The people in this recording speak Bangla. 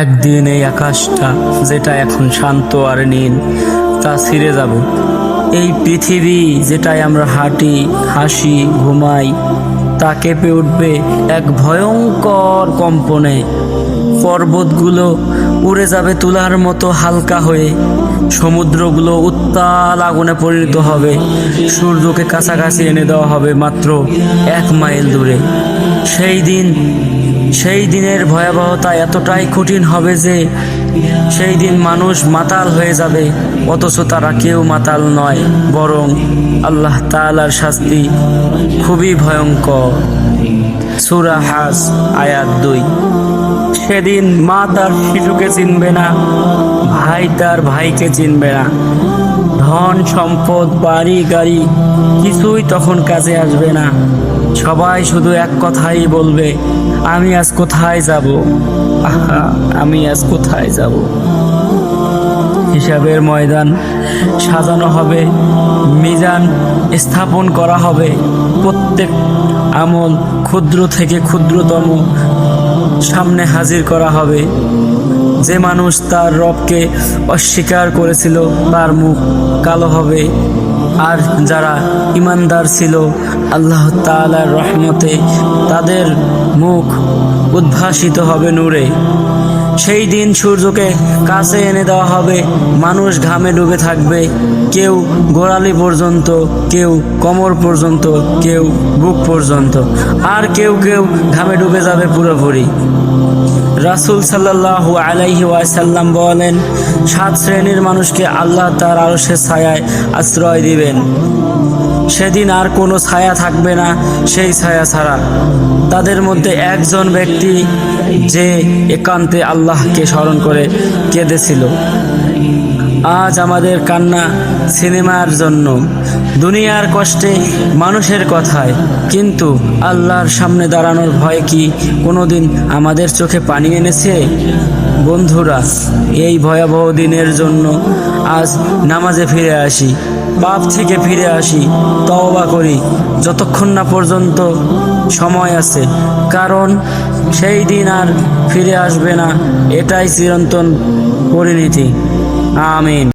একদিন এই আকাশটা যেটা এখন শান্ত আর নীল, তা ছিঁড়ে যাবে। এই পৃথিবী যেটায় আমরা হাঁটি, হাসি, ঘুমাই, তা কেঁপে উঠবে এক ভয়ঙ্কর কম্পনে। পর্বতগুলো উড়ে যাবে তুলার মতো হালকা হয়ে, সমুদ্রগুলো উত্তাল আগুনে পরিণত হবে। সূর্যকে কাছাকাছি এনে দেওয়া হবে মাত্র এক মাইল দূরে। সেই দিন সেই দিনের ভয়াবহতা এতটাই কঠিন হবে যে সেই দিন মানুষ মাতাল হয়ে যাবে, অথচ তারা কেউ মাতাল নয়, বরং আল্লাহ তালার শাস্তি খুবই ভয়ঙ্কর। সুরা হাস আয়াত দুই। সেদিন মা তার শিশুকে চিনবে না, ভাই তার ভাইকে চিনবে না। ধন, সম্পদ, বাড়ি, গাড়ি কিছুই তখন কাজে আসবে না। সবাই শুধু এক কথাই বলবে, আমি আজ কোথায় যাব? আহা, আমি আজ কোথায় যাব? হিসাবের ময়দান সাজানো হবে, মিজান স্থাপন করা হবে, প্রত্যেক আমল ক্ষুদ্র থেকে ক্ষুদ্রতম সামনে হাজির করা হবে। যে মানুষ তার রবকে অস্বীকার করেছিল, তার মুখ কালো হবে। আর যারা ইমানদার ছিল, আল্লাহ তাআলার রহমতে তাদের মুখ উদ্ভাসিত হবে নূরে। সেই দিন সূর্যকে কাছে এনে দেওয়া হবে, মানুষ ঘামে ডুবে থাকবে, কেউ গোড়ালি পর্যন্ত, কেউ কোমর পর্যন্ত, কেউ বুক পর্যন্ত, আর কেউ কেউ ঘামে ডুবে যাবে পুরোপুরি। রাসূল সাল্লাহ আলাইহি ওয়াসাল্লাম বলেন, সাত শ্রেণির মানুষকে আল্লাহ তার আরও সে ছায়ায় আশ্রয় দিবেন। সেদিন আর কোনো ছায়া থাকবে না, সেই ছায়া ছাড়া। তাদের মধ্যে একজন ব্যক্তি যে একান্তে আল্লাহকে স্মরণ করে কেঁদেছিল। আজ আমাদের কান্না সিনেমার জন্য। দুনিয়ার কষ্টে মানুষের কথায়। কিন্তু আল্লাহর সামনে দাঁড়ানোর ভয় কি কোনোদিন আমাদের চোখে পানি এনেছে? বন্ধুরা, এই ভয়াবহ দিনের জন্য আজ নামাজে ফিরে আসি পাপ থেকে ফিরে আসি, তওবা করি। যতক্ষণ না পর্যন্ত সময় আছে, কারণ সেই দিন আর ফিরে আসবে না, এটাই চিরন্তন পরিণতি। আমিন